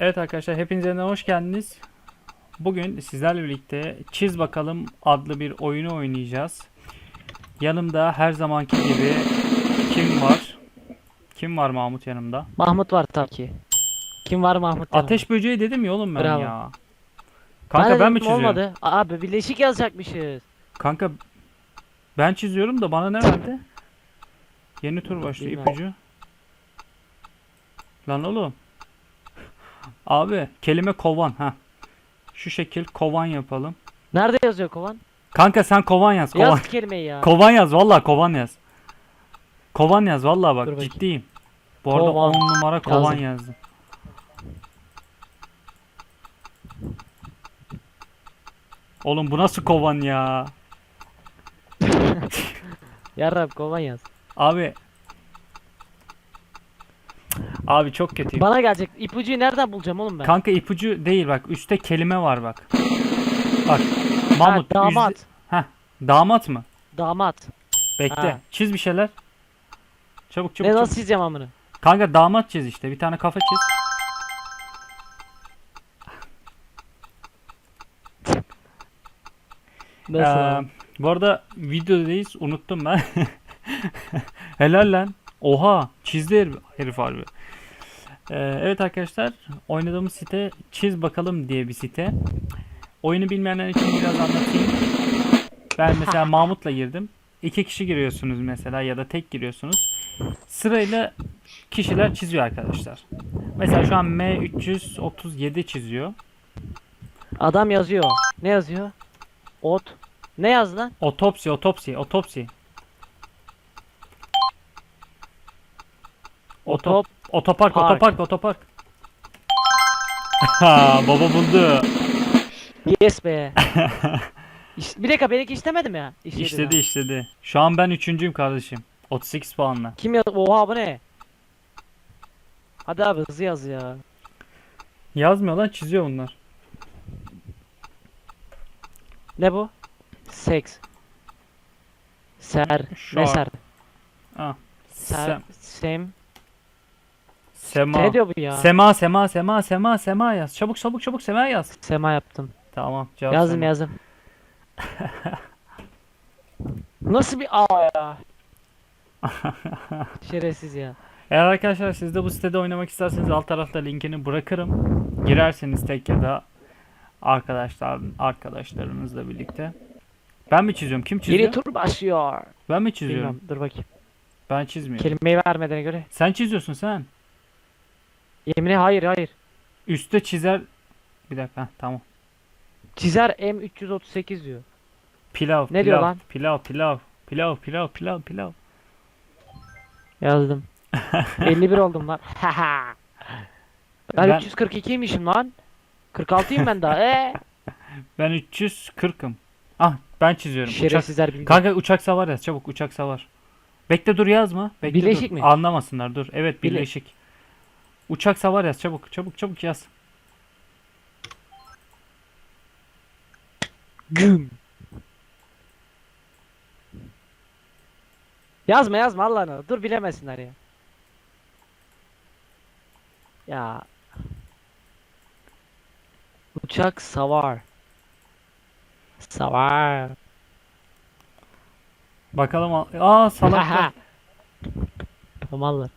Evet arkadaşlar hepinize hoş geldiniz. Bugün sizlerle birlikte Çiz Bakalım adlı bir oyunu oynayacağız. Yanımda her zamanki gibi kim var? Kim var Mahmut yanımda? Mahmut var tabii ki. Kim var Mahmut? yanında? Ateş böceği dedim ya oğlum ben Bravo. ya. Kanka ben, de mi dedim, çiziyorum? Olmadı. Abi birleşik yazacakmışız. Kanka ben çiziyorum da bana ne verdi? Yeni tur başlıyor Bilmem. ipucu. Lan oğlum. Abi kelime kovan ha. Şu şekil kovan yapalım. Nerede yazıyor kovan? Kanka sen kovan yaz. Kovan. Yaz kelimeyi ya. Kovan yaz vallahi kovan yaz. Kovan yaz vallahi bak Dur ciddiyim. Bu arada Kovan. 10 numara kovan Yazdım. yazdım. Oğlum bu nasıl kovan ya? Yarrab kovan yaz. Abi. Abi çok kötü. Bana gelecek. İpucuyu nereden bulacağım oğlum ben? Kanka ipucu değil bak üstte kelime var bak. Bak. Mahmut ha, damat. yüzde- Heh, damat mı? Damat. Bekle. Ha. Çiz bir şeyler. Çabuk çabuk. ne çabuk. nasıl çizeceğim amını? Kanka damat çiz işte. Bir tane kafa çiz. Nasıl? Ee, bu arada videodayız. Unuttum ben. Helal lan. Oha. Çizdi herif, herif harbi. Ee, evet arkadaşlar. Oynadığımız site Çiz Bakalım diye bir site. Oyunu bilmeyenler için biraz anlatayım. Ben mesela Mahmut'la girdim. İki kişi giriyorsunuz mesela ya da tek giriyorsunuz. Sırayla kişiler çiziyor arkadaşlar. Mesela şu an M337 çiziyor. Adam yazıyor. Ne yazıyor? Ot. Ne yaz lan? Otopsi, otopsi, otopsi. Otop, Otop. Otopark, Park. otopark, otopark. Ha, baba buldu. Yes be. İş- bir dakika benimki işlemedim ya. İşledi İşledi, ya. işledi. Şu an ben üçüncüyüm kardeşim. 38 puanla. Kim yaz? Oha bu ne? Hadi abi hızlı yaz ya. Yazmıyor lan, çiziyor bunlar. Ne bu? Seks. Ser. Şu ne ser? Ah. Ser. Sem, Sem. Sema. Ne diyor bu ya? Sema, sema, sema, sema, sema yaz. Çabuk, çabuk, çabuk sema yaz. Sema yaptım. Tamam, cevap yazdım sema. yazdım. Nasıl bir A ya? Şerefsiz ya. Eğer arkadaşlar siz de bu sitede oynamak isterseniz alt tarafta linkini bırakırım. Girerseniz tek ya da arkadaşlar arkadaşlarınızla birlikte. Ben mi çiziyorum? Kim çiziyor? Yeni tur başlıyor. Ben mi çiziyorum? Bilmiyorum. Dur bakayım. Ben çizmiyorum. Kelimeyi vermeden göre. Sen çiziyorsun sen. Yemine hayır hayır. Üste çizer. Bir dakika heh, tamam. Çizer M338 diyor. Pilav. Ne pilav, diyor lan? Pilav, pilav. Pilav, pilav, pilav, pilav. Yazdım. 51 oldum lan. Ben, Ben- 342'ymişim lan. 46'yım ben daha. Ee? Ben 340'ım. Ah ben çiziyorum. Uçak. Şerefsizler. Kanka uçak savar yaz çabuk uçak savar. Bekle dur yazma. Bekle Birleşik dur. mi? Anlamasınlar dur. Evet Bile- birleşik. Uçak savar yaz çabuk çabuk çabuk yaz. Güm. Yazma yazma Allah'ını. Dur bilemesinler ya. Ya. Uçak savar. Savar. Bakalım. al- Aa salak. Pamallar.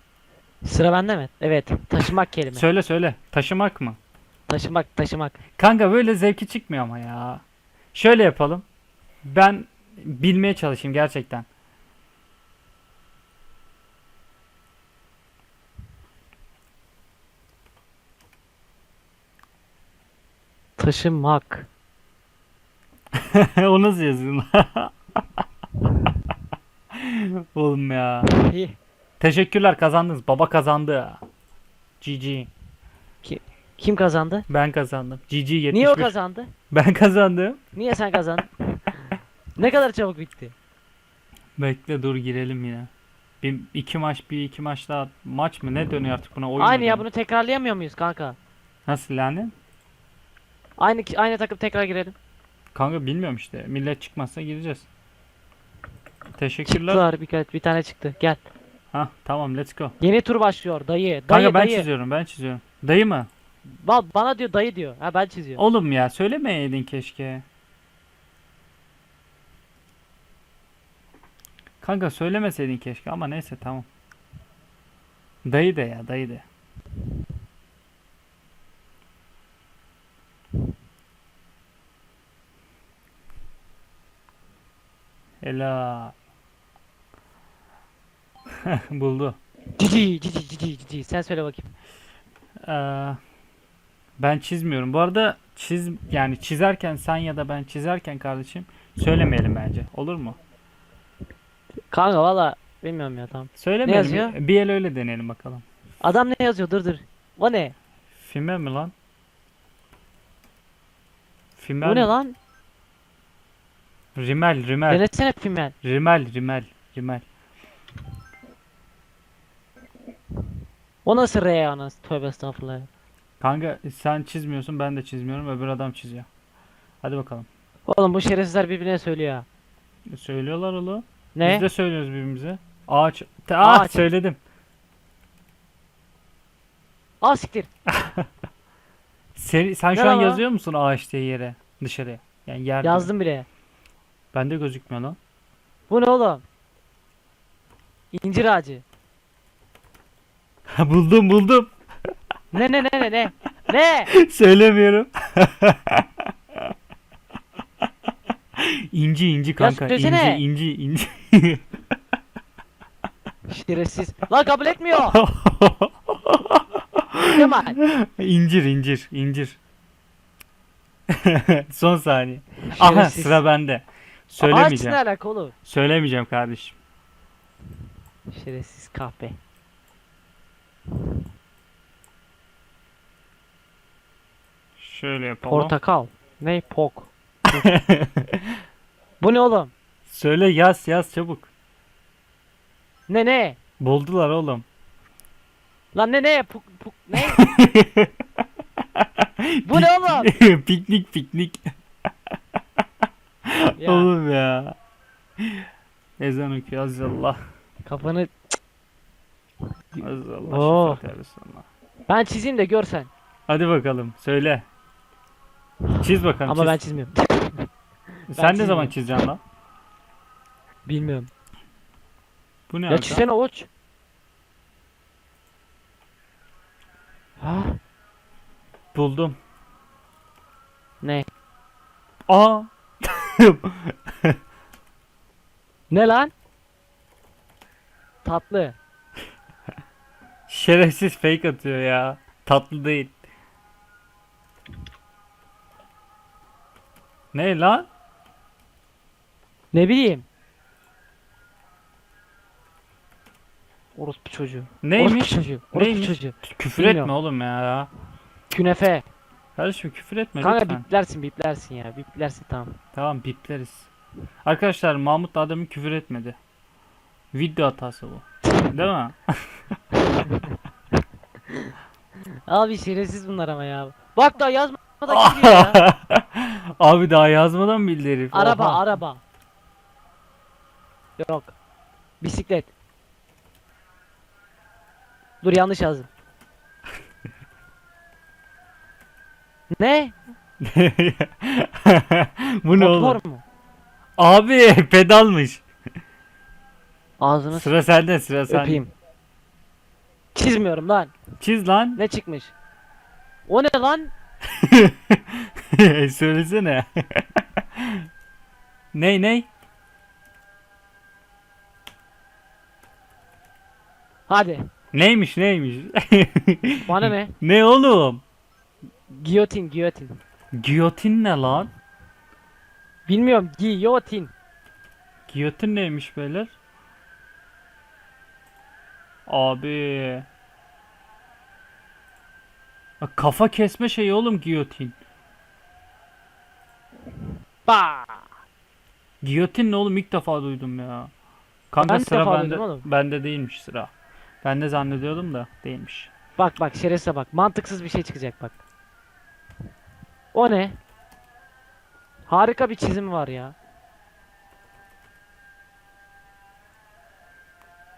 Sıra bende mi? Evet. Taşımak kelime. söyle söyle. Taşımak mı? taşımak taşımak. Kanka böyle zevki çıkmıyor ama ya. Şöyle yapalım. Ben bilmeye çalışayım gerçekten. Taşımak. o nasıl yazıyorsun? Oğlum ya. İyi. Teşekkürler kazandınız. Baba kazandı. GG. Kim kazandı? Ben kazandım. GG 71. Niye o kazandı? Ben kazandım. Niye sen kazandın? ne kadar çabuk bitti. Bekle dur girelim yine. Bir iki maç bir iki maç daha maç mı ne dönüyor artık buna oyun Aynı ya bunu tekrarlayamıyor muyuz kanka? Nasıl yani? Aynı aynı takım tekrar girelim. Kanka bilmiyorum işte. Millet çıkmazsa gireceğiz. Teşekkürler. Çıktılar birkaç bir tane çıktı. Gel. Ha tamam let's go. Yeni tur başlıyor dayı. Dayı Kanka ben dayı. çiziyorum ben çiziyorum. Dayı mı? Ba bana diyor dayı diyor. Ha ben çiziyorum. Oğlum ya söylemeyeydin keşke. Kanka söylemeseydin keşke ama neyse tamam. Dayı de ya dayı de. Helal. Buldu. Cici cici cici cici. Sen söyle bakayım. Ee, ben çizmiyorum. Bu arada çiz yani çizerken sen ya da ben çizerken kardeşim söylemeyelim bence. Olur mu? Kanka valla bilmiyorum ya tamam. Söylemeyelim. yazıyor? Bir el öyle deneyelim bakalım. Adam ne yazıyor? Dur dur. O ne? Fime mi lan? Fimel. Bu ne lan? Rimel, rimel. Denesene filmen. Rimel, rimel, rimel. O nasıl R ya anasını? Tövbe estağfurullah. ya. Kanka sen çizmiyorsun ben de çizmiyorum öbür adam çiziyor. Hadi bakalım. Oğlum bu şerefsizler birbirine söylüyor ha. Söylüyorlar oğlum. Ne? Biz de söylüyoruz birbirimize. Ağaç. Te- ah, Ağaç. söyledim. Al siktir. Sen, sen şu an o? yazıyor musun ağaç diye yere? Dışarıya. Yani yerde. Yazdım bile. Bende gözükmüyor lan. Bu ne oğlum? İncir ağacı. buldum buldum. Ne ne ne ne ne? Ne? Söylemiyorum. inci inci kanka. inci söylesene. inci inci. Şerefsiz. Lan kabul etmiyor. Kemal. incir incir incir. Son saniye. Aha Şerefsiz. sıra bende. Ağaç Söylemeyeceğim. ne alaka oğlum? Söylemeyeceğim kardeşim. Şerefsiz kahpe. Şöyle yapalım. Portakal. Ne? Pok. Bu ne oğlum? Söyle yaz yaz çabuk. Ne ne? Buldular oğlum. Lan ne ne? Puk, puk, ne? Bu ne oğlum? piknik piknik. Ya, Oğlum ya. Ezan okuyor azizallah. kafanı Azizallah. Oo. ben çizeyim de görsen. Hadi bakalım söyle. Çiz bakalım. Ama çiz. ben çizmiyorum. Sen ne zaman çizeceksin lan? Bilmiyorum. Bu ne Ya Hakan? çizsene uç. Ha? Buldum. Ne? Aa. Ne lan? Tatlı. Şerefsiz fake atıyor ya. Tatlı değil. Ne lan? Ne bileyim. Orospu çocuğu. Neymiş? Orospu çocuğu. Orospu Neymiş? çocuğu. Küfür Bilmiyorum. etme oğlum ya. Künefe. Kardeşim küfür etme Kanka lütfen. biplersin biplersin ya. Biplersin tamam. Tamam bipleriz. Arkadaşlar Mahmut da adamı küfür etmedi. Video hatası bu. Değil mi? Abi şerefsiz bunlar ama ya. Bak da ya. Abi daha yazmadan bildi herif. Araba Oha. araba. Yok. Bisiklet. Dur yanlış yazdım. ne? bu ne Motor oğlum? mu? Abi pedalmış. Ağzını s- Sıra sende sıra sende. öpeyim. Çizmiyorum lan. Çiz lan. Ne çıkmış? O ne lan? Söylesene. ney ney? Hadi. Neymiş neymiş? Bana ne? ne oğlum? Giyotin, giyotin. Giyotin ne lan? Bilmiyorum. Giyotin. Giyotin neymiş beyler? Abi. Bak Kafa kesme şeyi oğlum giyotin. Ba. Giyotin ne oğlum ilk defa duydum ya. Kanka Ben de sıra defa bende, duydum oğlum. bende değilmiş sıra. Ben de zannediyordum da değilmiş. Bak bak şerefsize bak. Mantıksız bir şey çıkacak bak. O ne? Harika bir çizim var ya.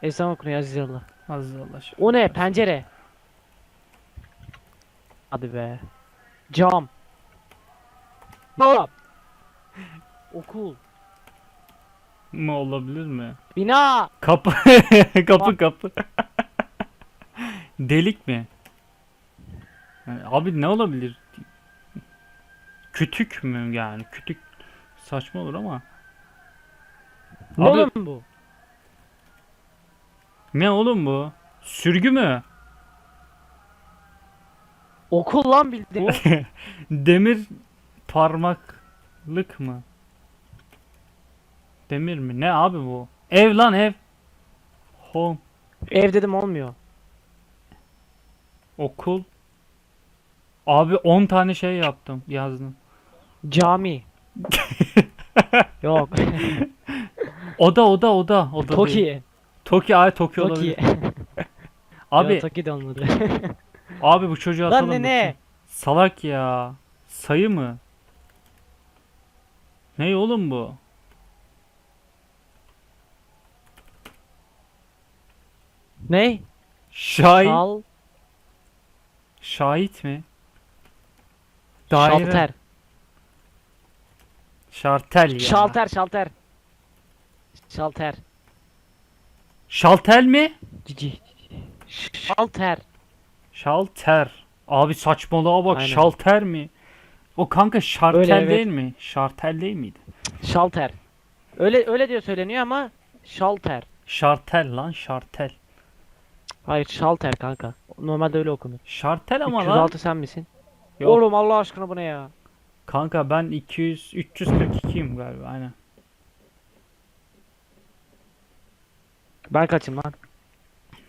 Ezan okunuyor Aziz Allah. Aziz Allah şükür. O ne? Pencere. Hadi be. Cam. Cam. Okul. Mı olabilir mi? Bina. Kapı kapı kapı. Delik mi? Yani abi ne olabilir? Kütük mü yani? Kütük saçma olur ama. Ne Abi- oğlum bu? Ne oğlum bu? Sürgü mü? Okul lan bildiğin. Demir parmaklık mı? Demir mi? Ne abi bu? Ev lan ev. Home. Ev dedim olmuyor. Okul. Abi 10 tane şey yaptım yazdım. Cami. Yok. Oda oda oda. oda değil. Toki. Toki ay Toki Toki. olabilir. Abi Toki de olmadı. Abi bu çocuğu atalım. Lan ne. Salak ya. Sayı mı? Ne oğlum bu? Ne? Şahit. Şal. Şahit mi? Daire. Şalter. Şartel ya. Şalter şalter. Şalter. Şaltel mi? Şalter. Şalter. Abi saçmalığa bak. Aynen. Şalter mi? O kanka şartel Öyle, evet. değil mi? Şartel değil miydi? Şalter. Öyle öyle diyor söyleniyor ama şalter. Şartel lan şartel. Hayır şalter kanka. Normalde öyle okunur. Şartel ama lan. 306 sen misin? Yok. Oğlum Allah aşkına bu ne ya? Kanka ben 200 342'yim galiba aynen. Ben kaçım lan?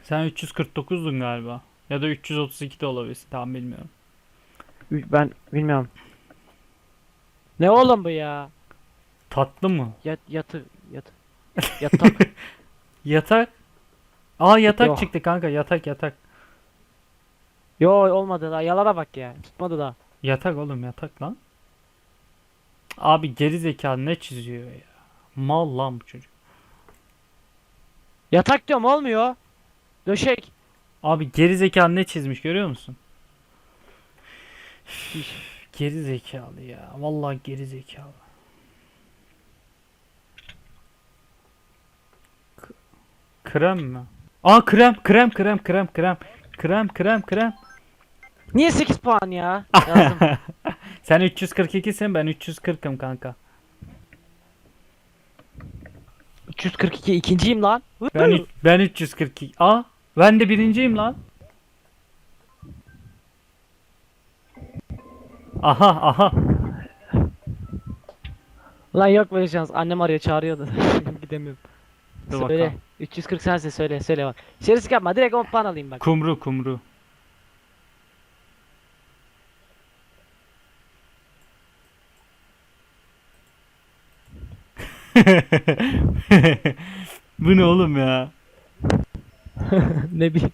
Sen 349'dun galiba. Ya da 332 de olabilirsin tam bilmiyorum. Ü- Ben bilmiyorum. Ne oğlum bu ya? Tatlı mı? Yat yatı yat. Yatak. Yatak. Aa yatak Yok. çıktı kanka yatak yatak. Yo olmadı da yalana bak ya. Tutmadı da. Yatak oğlum yatak lan. Abi geri zekalı ne çiziyor ya? Mal lan bu çocuk. Yatak diyorum olmuyor. Döşek. Abi geri zekalı ne çizmiş görüyor musun? Geri zekalı ya. Vallahi geri zekalı. K- krem mi? Aa krem krem krem krem krem. Krem krem krem. Niye 8 puan ya? Sen 342'sin ben 340'ım kanka. 342 ikinciyim lan. Ben ben 342. Aa ben de birinciyim lan. Aha aha. Lan yok böyle şans. Annem arıyor çağırıyordu. Gidemiyorum. Dur söyle. bakalım. 340 sensin söyle söyle bak. Şerisi yapma direkt 10 puan alayım bak. Kumru kumru. Bu ne oğlum ya? ne bileyim.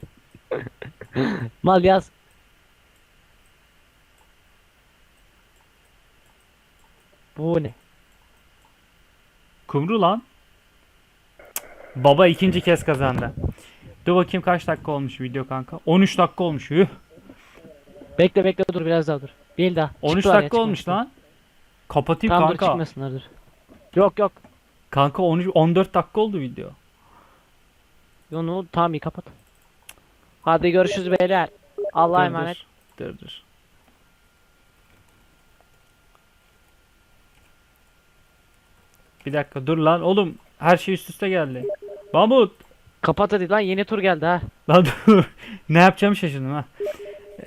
Mal yaz. Bu ne? Kumru lan. Baba ikinci kez kazandı. Dur bakayım kaç dakika olmuş video kanka. 13 dakika olmuş. Yuh. Bekle bekle dur biraz daha dur. Bir daha. 13 Çıktı dakika olmuş lan. Kapatayım dur kanka. çıkmasınlar dur. Yok yok. Kanka 13 14 dakika oldu video. Yo ne oldu? Tamam iyi kapat. Hadi görüşürüz beyler. Allah'a Dur, emanet. Dur dur. Bir dakika dur lan oğlum her şey üst üste geldi. Mahmut Kapat hadi lan yeni tur geldi ha. lan dur ne yapacağımı şaşırdım ha.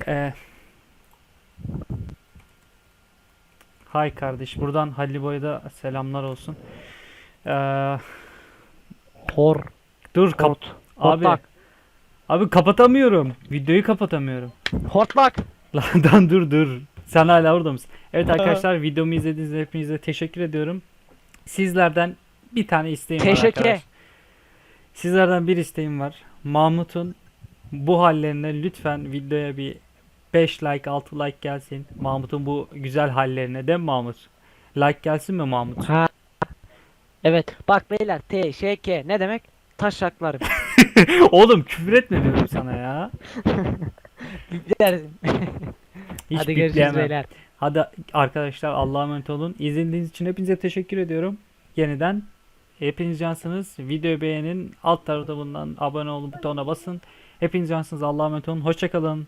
Ee, Hay kardeş buradan Halil Boy'a da selamlar olsun. Ee, Hor. Dur kap Hort. abi Hortlak. abi kapatamıyorum. Videoyu kapatamıyorum. Hortlak. Lan dur dur. Sen hala orada mısın? Evet arkadaşlar videomu izlediğiniz hepinize teşekkür ediyorum. Sizlerden bir tane isteğim var Teşekkür. arkadaşlar. Sizlerden bir isteğim var. Mahmut'un bu hallerine lütfen videoya bir 5 like 6 like gelsin. Mahmut'un bu güzel hallerine değil mi Mahmut? Like gelsin mi Mahmut? Ha. Evet. Bak beyler teşekkür. Ne demek? Taşaklar. Oğlum küfür etme diyorum sana ya. Biplersin. Hiç Hadi görüşürüz bipleyemem. beyler. Hadi arkadaşlar Allah'a emanet olun. İzlediğiniz için hepinize teşekkür ediyorum. Yeniden hepiniz cansınız. Videoyu beğenin. Alt tarafta bulunan abone olun butonuna basın. Hepiniz cansınız. Allah'a emanet olun. Hoşçakalın.